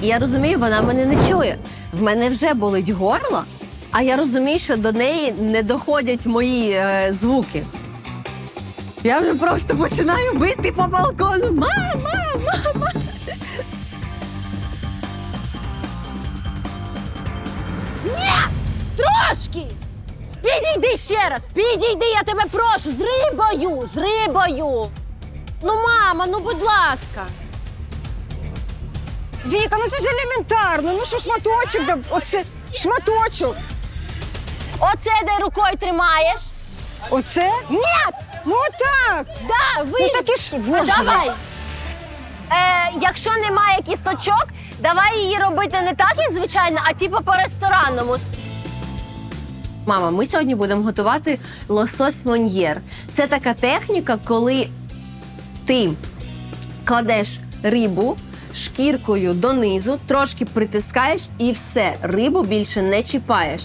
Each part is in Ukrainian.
Я розумію, вона мене не чує. В мене вже болить горло, а я розумію, що до неї не доходять мої е, звуки. Я вже просто починаю бити по балкону. Мама, мама. Трошки! Підійди ще раз! Підійди, я тебе прошу! З рибою! З рибою! Ну, мама, ну будь ласка! Віка, ну це ж елементарно. Ну що шматочок, да, оце шматочок. Оце де рукою тримаєш? Оце? Ні! Ну отак. Да, ви... Ну такі ж, боже. Давай! Е, якщо немає кісточок, давай її робити не так, як звичайно, а типу по-ресторанному. Мама, ми сьогодні будемо готувати лосось моньєр. Це така техніка, коли ти кладеш рибу шкіркою донизу, трошки притискаєш і все, рибу більше не чіпаєш.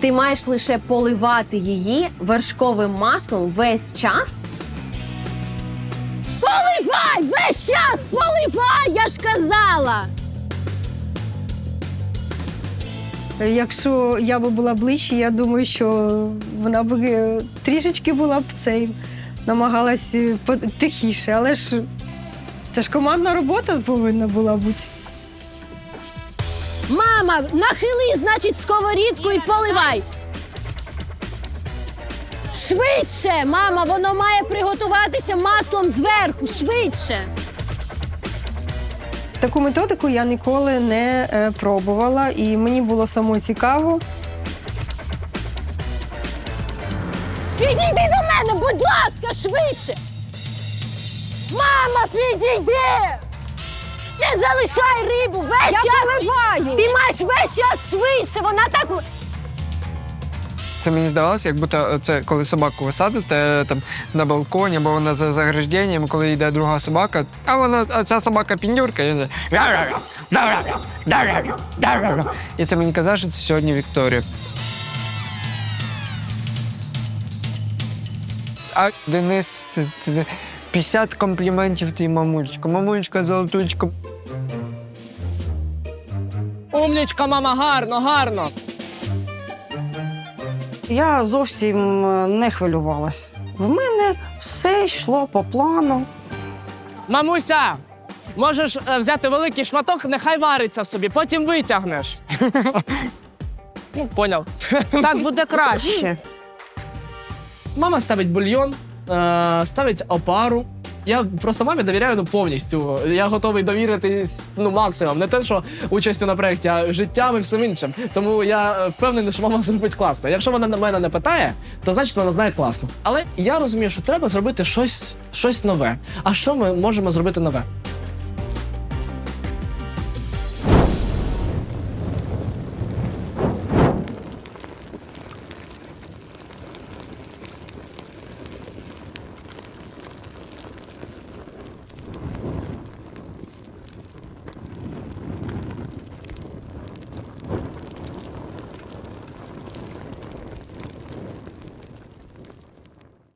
Ти маєш лише поливати її вершковим маслом весь час. Поливай! Весь час поливай! Я ж казала! Якщо я би була ближче, я думаю, що вона б е, трішечки була б цей намагалась е, тихіше, але ж це ж командна робота повинна була бути. Мама, нахили, значить, сковорідку і поливай. Швидше, мама, воно має приготуватися маслом зверху. Швидше. Таку методику я ніколи не е, пробувала, і мені було само цікаво. Підійди до мене, будь ласка, швидше. Мама, підійди! Не залишай рибу весь Я час. поливаю! Ти маєш весь час швидше. Вона так. Це мені здавалося, як будто це коли собаку ви садите там на балконі, або вона за загражденням, коли йде друга собака, а вона а ця собака піндюрка, і вона і це мені казав, що це сьогодні Вікторія. А Денис, ти- ти- 50 компліментів твій мамулечка. Мамулечка, золотулечка. Умнічка, мама, гарно, гарно. Я зовсім е, не хвилювалась. В мене все йшло по плану. Мамуся, можеш е, взяти великий шматок, нехай вариться собі, потім витягнеш. ну, поняв. Так буде краще. Мама ставить бульйон, ставить опару. Я просто мамі довіряю ну, повністю. Я готовий довіритись ну, максимум. Не те, що участю на проєкті, а життям і всім іншим. Тому я е, впевнений, що мама зробить класно. Якщо вона на мене не питає, то значить вона знає класно. Але я розумію, що треба зробити щось, щось нове. А що ми можемо зробити нове?